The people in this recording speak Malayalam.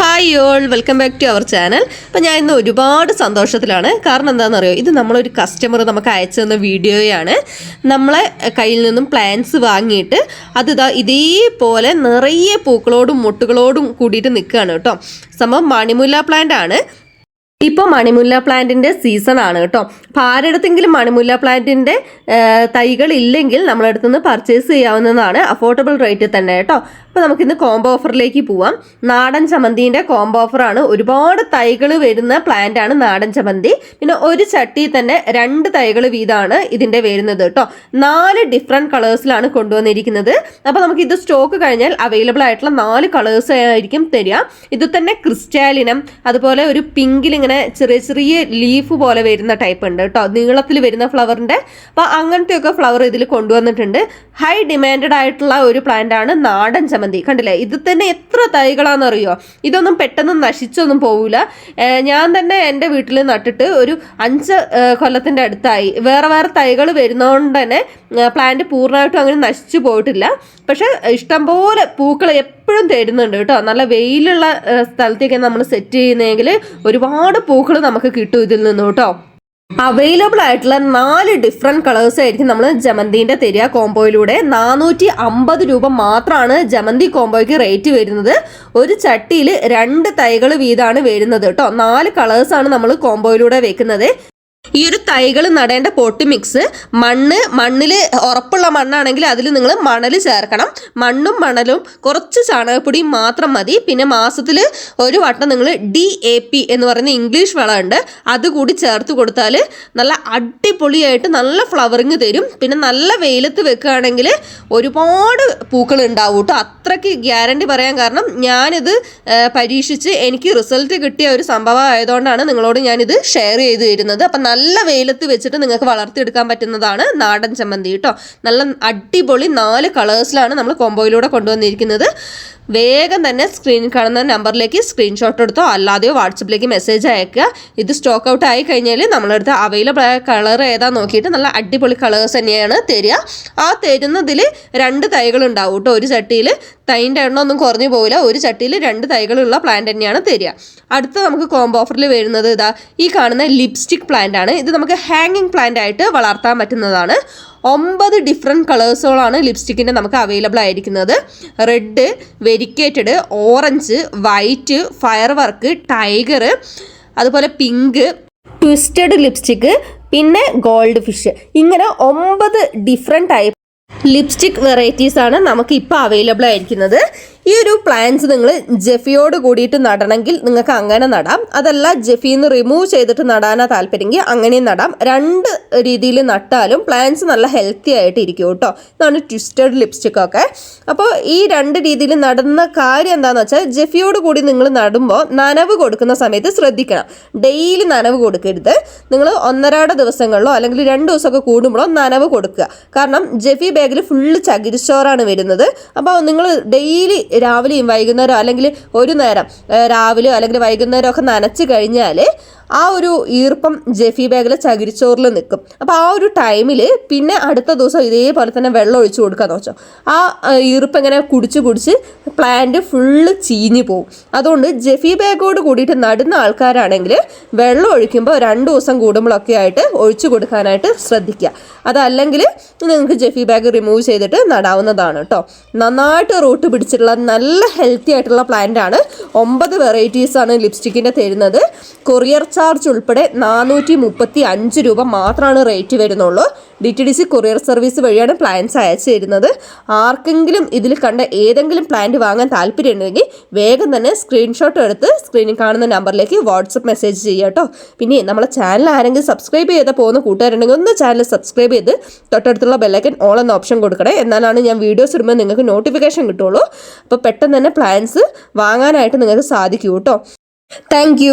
Hi y'all welcome back to our channel അപ്പം ഞാൻ ഇന്ന് ഒരുപാട് സന്തോഷത്തിലാണ്. കാരണം എന്താണെന്നറിയോ? ഇത് നമ്മളൊരു കസ്റ്റമർ നമുക്ക് അയച്ചു തന്ന വീഡിയോയാണ്. നമ്മളെ കയ്യിൽ നിന്നും പ്ലാന്റ്സ് വാങ്ങിയിട്ട് അത് ഇതാ ഇതേപോലെ നിറയെ പൂക്കളോടും മുട്ടുകളോടും കൂടിയിട്ട് നിൽക്കുകയാണ് കേട്ടോ. സംഭവം മണിമുല്ല പ്ലാന്റ് ആണ്. ഇപ്പോൾ മണിമുല്ല പ്ലാന്റിന്റെ സീസൺ ആണ് കേട്ടോ. അപ്പോൾ ആരുടെടുത്തെങ്കിലും മണിമുല്ല പ്ലാന്റിന്റെ തൈകൾ ഇല്ലെങ്കിൽ നമ്മളടുത്ത് നിന്ന് പർച്ചേസ് ചെയ്യാവുന്നതാണ് അഫോർഡബിൾ റേറ്റിൽ തന്നെ കേട്ടോ. അപ്പോൾ നമുക്കിന്ന് കോംബോ ഓഫറിലേക്ക് പോവാം. നാടൻ ചമന്തിന്റെ കോംബോ ഓഫറാണ് ഒരുപാട് തൈകൾ വരുന്ന പ്ലാന്റ് ആണ് നാടൻ ചമന്തി പിന്നെ ഒരു ചട്ടി തന്നെ രണ്ട് തൈകൾ വീതമാണ് ഇതിന്റെ വരുന്നത് കേട്ടോ. നാല് ഡിഫറെന്റ് കളേഴ്സിലാണ് കൊണ്ടുവന്നിരിക്കുന്നത്. അപ്പോൾ നമുക്ക് ഇത് സ്റ്റോക്ക് കഴിഞ്ഞാൽ അവൈലബിൾ ആയിട്ടുള്ള നാല് കളേഴ്സ് ആയിരിക്കും തരിക. ഇത് തന്നെ ക്രിസ്റ്റാലിനം അതുപോലെ ഒരു പിങ്കിൽ ഇങ്ങനെ ചെറിയ ചെറിയ ലീഫ് പോലെ വരുന്ന ടൈപ്പ് ഉണ്ട് കേട്ടോ. നീളത്തിൽ വരുന്ന ഫ്ലവറിന്റെ അപ്പോൾ അങ്ങനത്തെയൊക്കെ ഫ്ലവർ ഇതിൽ കൊണ്ടുവന്നിട്ടുണ്ട്. ഹൈ ഡിമാൻഡഡ് ആയിട്ടുള്ള ഒരു പ്ലാന്റ് ആണ് നാടൻ ചമന്തി കണ്ടില്ലേ? ഇത് തന്നെ എത്ര തൈകളാണെന്നറിയോ ഇതൊന്നും പെട്ടെന്ന് നശിച്ചൊന്നും പോവില്ല ഞാൻ തന്നെ എന്റെ വീട്ടിൽ നട്ടിട്ട് ഒരു അഞ്ച് കൊല്ലത്തിന്റെ അടുത്തായി. വേറെ വേറെ തൈകൾ വരുന്നതുകൊണ്ട് തന്നെ പ്ലാന്റ് പൂർണമായിട്ടും അങ്ങനെ നശിച്ചു പോയിട്ടില്ല. പക്ഷെ ഇഷ്ടംപോലെ പൂക്കൾ എപ്പോഴും തരുന്നുണ്ട് കേട്ടോ. നല്ല വെയിലുള്ള സ്ഥലത്തേക്ക് നമ്മൾ സെറ്റ് ചെയ്യുന്നതെങ്കിൽ ഒരുപാട് പൂക്കൾ നമുക്ക് കിട്ടും ഇതിൽ നിന്ന് കേട്ടോ. അവൈലബിൾ ആയിട്ടുള്ള നാല് ഡിഫറെന്റ് കളേഴ്സ് ആയിരിക്കും നമ്മൾ ജമന്തിന്റെ തരിക കോംബോയിലൂടെ നാനൂറ്റി അമ്പത് രൂപ മാത്രമാണ് ജമന്തി കോംബോയ്ക്ക് റേറ്റ് വരുന്നത്. ഒരു ചട്ടിയിൽ രണ്ട് തൈകൾ വീതമാണ് വരുന്നത് കേട്ടോ. നാല് കളേഴ്സാണ് നമ്മൾ കോംബോയിലൂടെ വെക്കുന്നത്. ഈ ഒരു തൈകൾ നടേണ്ട പോട്ട് മിക്സ് മണ്ണ് മണ്ണിൽ ഉറപ്പുള്ള മണ്ണാണെങ്കിൽ അതിൽ നിങ്ങൾ മണൽ ചേർക്കണം. മണ്ണും മണലും കുറച്ച് ചാണകപ്പൊടിയും മാത്രം മതി. പിന്നെ മാസത്തിൽ ഒരു വട്ടം നിങ്ങൾ ഡി എ പി എന്ന് പറയുന്ന ഇംഗ്ലീഷ് വളമുണ്ട്. അത് കൂടി ചേർത്ത് കൊടുത്താൽ നല്ല അടിപൊളിയായിട്ട് നല്ല ഫ്ലവറിങ് തരും. പിന്നെ നല്ല വെയിലത്ത് വെക്കുകയാണെങ്കിൽ ഒരുപാട് പൂക്കൾ ഉണ്ടാവും കേട്ടോ. അത്രയ്ക്ക് ഗ്യാരണ്ടി പറയാൻ കാരണം ഞാനിത് പരീക്ഷിച്ച് എനിക്ക് റിസൾട്ട് കിട്ടിയ ഒരു സംഭവം ആയതുകൊണ്ടാണ് നിങ്ങളോട് ഞാനിത് ഷെയർ ചെയ്ത് തരുന്നത്. അപ്പം നല്ല വെയിലത്ത് വെച്ചിട്ട് നിങ്ങൾക്ക് വളർത്തിയെടുക്കാൻ പറ്റുന്നതാണ് നാടൻ ചമ്മന്തി കേട്ടോ. നല്ല അടിപൊളി നാല് കളേഴ്സിലാണ് നമ്മൾ കോംബോയിലൂടെ കൊണ്ടുവന്നിരിക്കുന്നത്. വേഗം തന്നെ സ്ക്രീനിൽ കാണുന്ന നമ്പറിലേക്ക് സ്ക്രീൻഷോട്ട് എടുത്തോ അല്ലാതെയോ വാട്സപ്പിലേക്ക് മെസ്സേജ് അയക്കുക. ഇത് സ്റ്റോക്ക് ഔട്ട് ആയി കഴിഞ്ഞാൽ നമ്മളെടുത്ത് അവൈലബിൾ ആയ കളർ ഏതാ നോക്കിയിട്ട് നല്ല അടിപൊളി കളേഴ്സ് തന്നെയാണ് തരിക. ആ തരുന്നതിൽ രണ്ട് തൈകൾ ഉണ്ടാവും കേട്ടോ. ഒരു ചട്ടിയിൽ തൈന്റെ എണ്ണം ഒന്നും കുറഞ്ഞു പോകില്ല ഒരു ചട്ടിയിൽ രണ്ട് തൈകളുള്ള പ്ലാന്റ് തന്നെയാണ് തരിക. അടുത്ത നമുക്ക് കോംബോ ഓഫറിൽ വരുന്നത് ഇതാ ഈ കാണുന്ന ലിപ്സ്റ്റിക് പ്ലാന്റ് ആണ്. ഇത് നമുക്ക് ഹാങ്ങിങ് പ്ലാന്റ് ആയിട്ട് വളർത്താൻ പറ്റുന്നതാണ്. ഒമ്പത് ഡിഫറെന്റ് കളേഴ്സുകളാണ് ലിപ്സ്റ്റിക്കിന്റെ നമുക്ക് അവൈലബിൾ ആയിരിക്കുന്നത്. Red variegated orange white firework tiger അതുപോലെ പിങ്ക് ട്വിസ്റ്റഡ് ലിപ്സ്റ്റിക്ക് പിന്നെ ഗോൾഡ് ഫിഷ് ഇങ്ങനെ ഒമ്പത് ഡിഫറെന്റ് ടൈപ്പ് ലിപ്സ്റ്റിക് വെറൈറ്റീസ് ആണ് നമുക്ക് ഇപ്പോൾ അവൈലബിൾ ആയിരിക്കുന്നത്. ഈ ഒരു പ്ലാന്റ്സ് നിങ്ങൾ ജെഫിയോട് കൂടിയിട്ട് നടണമെങ്കിൽ നിങ്ങൾക്ക് അങ്ങനെ നടാം. അതല്ല ജെഫിന്ന് റിമൂവ് ചെയ്തിട്ട് നടാനാ താല്പര്യമെങ്കിൽ അങ്ങനെയും നടാം. രണ്ട് രീതിയിൽ നട്ടാലും പ്ലാന്റ്സ് നല്ല ഹെൽത്തി ആയിട്ട് ഇരിക്കും കേട്ടോ. ഇതാണ് ട്വിസ്റ്റഡ് ലിപ്സ്റ്റിക് ഒക്കെ. അപ്പോൾ ഈ രണ്ട് രീതിയിൽ നടുന്ന കാര്യം എന്താണെന്ന് വെച്ചാൽ ജെഫിയോട് കൂടി നിങ്ങൾ നടുമ്പോൾ നനവ് കൊടുക്കുന്ന സമയത്ത് ശ്രദ്ധിക്കണം. ഡെയിലി നനവ് കൊടുക്കരുത്. നിങ്ങൾ ഒന്നരാട ദിവസങ്ങളിലോ അല്ലെങ്കിൽ രണ്ട് ദിവസമൊക്കെ കൂടുമ്പോഴോ നനവ് കൊടുക്കുക. കാരണം ജെഫി ബാഗിൽ ഫുള്ള് ചകിരിച്ചോറാണ് വരുന്നത്. അപ്പോൾ നിങ്ങൾ ഡെയിലി രാവിലെയും വൈകുന്നേരം അല്ലെങ്കിൽ ഒരു നേരം രാവിലെയോ അല്ലെങ്കിൽ വൈകുന്നേരമൊക്കെ നനച്ച് കഴിഞ്ഞാൽ ആ ഒരു ഈർപ്പം ജെഫി ബാഗിലെ ചകിരിച്ചോറിൽ നിൽക്കും. അപ്പോൾ ആ ഒരു ടൈമിൽ പിന്നെ അടുത്ത ദിവസം ഇതേപോലെ തന്നെ വെള്ളം ഒഴിച്ചു കൊടുക്കാന്ന് വെച്ചോ. ആ ഈർപ്പം ഇങ്ങനെ കുടിച്ച് കുടിച്ച് പ്ലാന്റ് ഫുള്ള് ചീഞ്ഞു പോകും അതുകൊണ്ട് ജെഫി ബാഗോട് കൂടിയിട്ട് നടുന്ന ആൾക്കാരാണെങ്കിൽ വെള്ളം ഒഴിക്കുമ്പോൾ രണ്ട് ദിവസം കൂടുമ്പോഴൊക്കെ ആയിട്ട് ഒഴിച്ചു കൊടുക്കാനായിട്ട് ശ്രദ്ധിക്കുക. അതല്ലെങ്കിൽ നിങ്ങൾക്ക് ജെഫി ബാഗ് റിമൂവ് ചെയ്തിട്ട് നടാവുന്നതാണ് കേട്ടോ നന്നായിട്ട് റൂട്ട് പിടിച്ചിട്ടുള്ള നല്ല ഹെൽത്തി ആയിട്ടുള്ള പ്ലാന്റ് ആണ്. ഒമ്പത് വെറൈറ്റീസ് ആണ് ലിപ്സ്റ്റിക്കിന്റെ തരുന്നത്. കൊറിയർ ചാർജ് ഉൾപ്പെടെ നാനൂറ്റി മുപ്പത്തി അഞ്ച് രൂപ മാത്രമാണ് റേറ്റ് വരുന്നുള്ളൂ. D T D C courier service വഴിയാണ് പ്ലാൻസ് അയച്ചു തരുന്നത് ആർക്കെങ്കിലും ഇതിൽ കണ്ട ഏതെങ്കിലും പ്ലാന്റ് വാങ്ങാൻ താല്പര്യമുണ്ടെങ്കിൽ വേഗം തന്നെ സ്ക്രീൻഷോട്ട് എടുത്ത് സ്ക്രീനിൽ കാണുന്ന നമ്പറിലേക്ക് വാട്സപ്പ് മെസ്സേജ് ചെയ്യുക കേട്ടോ. പിന്നെ നമ്മളെ ചാനൽ ആരെങ്കിലും സബ്സ്ക്രൈബ് ചെയ്താൽ പോകുന്ന കൂട്ടുകാരുണ്ടെങ്കിൽ ഒന്ന് ചാനൽ സബ്സ്ക്രൈബ് ചെയ്ത് തൊട്ടടുത്തുള്ള ബെല്ലൈക്കൻ ഓൾ എന്ന ഓപ്ഷൻ കൊടുക്കണേ. എന്നാലാണ് ഞാൻ വീഡിയോസ് ഇടുമ്പോൾ നിങ്ങൾക്ക് നോട്ടിഫിക്കേഷൻ കിട്ടുള്ളൂ അപ്പോൾ പെട്ടെന്ന് തന്നെ പ്ലാൻസ് വാങ്ങാനായിട്ട് നിങ്ങൾക്ക് സാധിക്കൂ കേട്ടോ. താങ്ക്